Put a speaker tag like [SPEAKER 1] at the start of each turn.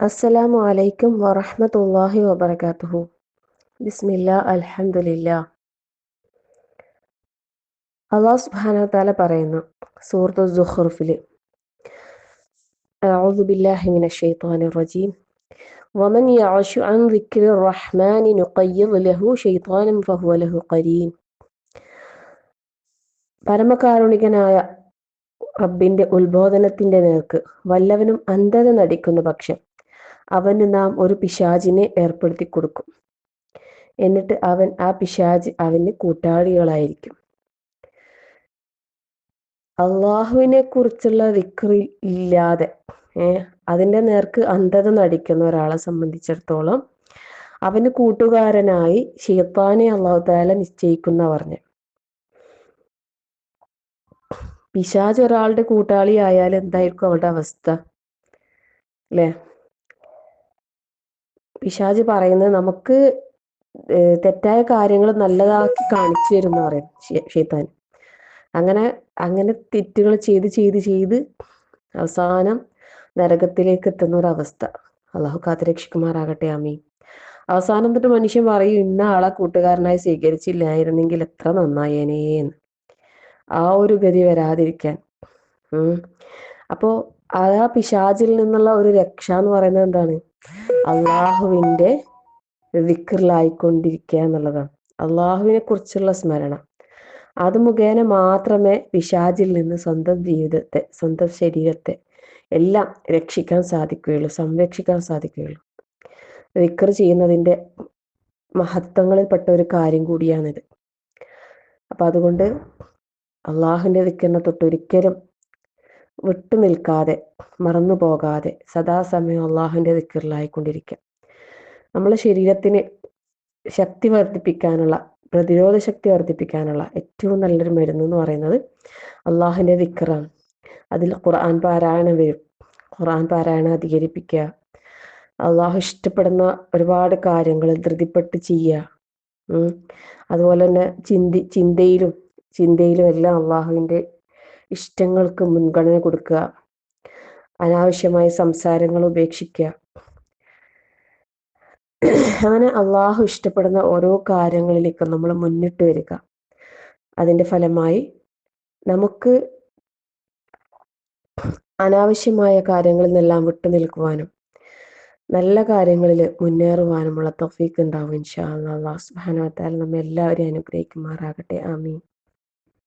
[SPEAKER 1] അസ്സലാമു അലൈക്കും വറഹ്മത്തുള്ളാഹി വബറകാതുഹു ബിസ്മില്ലാ അൽഹംദുലില്ലാ അള്ളാഹു സുബ്ഹാനഹു വതആല പറയുന്നു സൂറത്തു സുഖ്റുഫിൽ أعوذ بالله من الشيطان الرجيم ومن يعش عن ذكر الرحمن نقيض له شيطانا فهو له قرين പരമകാരുണികനായ റബ്ബിന്റെ ഉത്ബോധനത്തിന്റെ നേർക്ക് വല്ലവനും അന്ധത നടിക്കുന്ന പക്ഷം അവന് നാം ഒരു പിശാചിനെ ഏർപ്പെടുത്തി കൊടുക്കും. എന്നിട്ട് അവൻ ആ പിശാജ് അവന് കൂട്ടാളികളായിരിക്കും. അള്ളാഹുവിനെ കുറിച്ചുള്ള വിക്രി ഇല്ലാതെ ഏഹ് അതിന്റെ നേർക്ക് അന്ധത നടിക്കുന്ന ഒരാളെ സംബന്ധിച്ചിടത്തോളം അവന് കൂട്ടുകാരനായി ഷെയ്ത്താനെ അള്ളാഹു താല നിശ്ചയിക്കുന്ന പറഞ്ഞു. പിശാജ് ഒരാളുടെ കൂട്ടാളി ആയാൽ എന്തായിരിക്കും അവളുടെ അവസ്ഥ? അല്ലേ പിശാജ് പറയുന്നത് നമുക്ക് തെറ്റായ കാര്യങ്ങൾ നല്ലതാക്കി കാണിച്ചു തരും എന്ന് പറയും ഷെയ്ത്താൻ അങ്ങനെ അങ്ങനെ തെറ്റുകൾ ചെയ്ത് ചെയ്ത് ചെയ്ത് അവസാനം നരകത്തിലേക്ക് എത്തുന്ന ഒരു അവസ്ഥ. അള്ളാഹു കാത്തുരക്ഷിക്കുമാറാകട്ടെ ആമീ അവസാനം എന്നിട്ട് മനുഷ്യൻ പറയും ഇന്ന ആളെ കൂട്ടുകാരനായി സ്വീകരിച്ചില്ലായിരുന്നെങ്കിൽ എത്ര നന്നായേനേന്ന്. ആ ഒരു ഗതി വരാതിരിക്കാൻ. ഉം. അപ്പോ ആ പിശാചിൽ നിന്നുള്ള ഒരു രക്ഷ എന്ന് പറയുന്നത് എന്താണ്? അള്ളാഹുവിന്റെ വിക്രിലായിക്കൊണ്ടിരിക്കുക എന്നുള്ളതാണ്. അള്ളാഹുവിനെ കുറിച്ചുള്ള സ്മരണ. അത് മുഖേന മാത്രമേ പിശാചിൽ നിന്ന് സ്വന്തം ജീവിതത്തെ സ്വന്തം ശരീരത്തെ എല്ലാം രക്ഷിക്കാൻ സാധിക്കുകയുള്ളൂ സംരക്ഷിക്കാൻ സാധിക്കുകയുള്ളൂ. വിക്ർ ചെയ്യുന്നതിന്റെ മഹത്വങ്ങളിൽപ്പെട്ട ഒരു കാര്യം കൂടിയാണിത്. അപ്പൊ അതുകൊണ്ട് അള്ളാഹുവിന്റെ വിക്കറിനെ തൊട്ട് ഒരിക്കലും വിട്ടു നിൽക്കാതെ മറന്നു പോകാതെ സദാസമയം അള്ളാഹുവിന്റെ ദിക്കറിലായിക്കൊണ്ടിരിക്കുക നമ്മളെ ശരീരത്തിന് ശക്തി വർദ്ധിപ്പിക്കാനുള്ള പ്രതിരോധ ശക്തി വർദ്ധിപ്പിക്കാനുള്ള ഏറ്റവും നല്ലൊരു മരുന്ന് എന്ന് പറയുന്നത് അള്ളാഹുവിന്റെ ദിക്കറാണ് അതിൽ ഖുർആൻ പാരായണം വരും. ഖുർആൻ പാരായണം അധികരിപ്പിക്കുക. അള്ളാഹു ഇഷ്ടപ്പെടുന്ന ഒരുപാട് കാര്യങ്ങൾ ധൃതിപ്പെട്ട് ചെയ്യുക. അതുപോലെ തന്നെ ചിന്തി ചിന്തയിലും ചിന്തയിലും എല്ലാം അള്ളാഹുവിന്റെ ഇഷ്ടങ്ങൾക്ക് മുൻഗണന കൊടുക്കുക. അനാവശ്യമായ സംസാരങ്ങൾ ഉപേക്ഷിക്കുക. അങ്ങനെ അള്ളാഹു ഇഷ്ടപ്പെടുന്ന ഓരോ കാര്യങ്ങളിലേക്കും നമ്മൾ മുന്നിട്ട് വരിക. അതിന്റെ ഫലമായി നമുക്ക് അനാവശ്യമായ കാര്യങ്ങളിൽ നിന്നെല്ലാം വിട്ടു നിൽക്കുവാനും നല്ല കാര്യങ്ങളിൽ മുന്നേറുവാനുമുള്ള തൊഫീക്ക് ഉണ്ടാവും ഇൻഷാ അള്ളാഹ് സുബാന നമ്മെ എല്ലാവരെയും അനുഗ്രഹിക്കുമാറാകട്ടെ. ആമീൻ.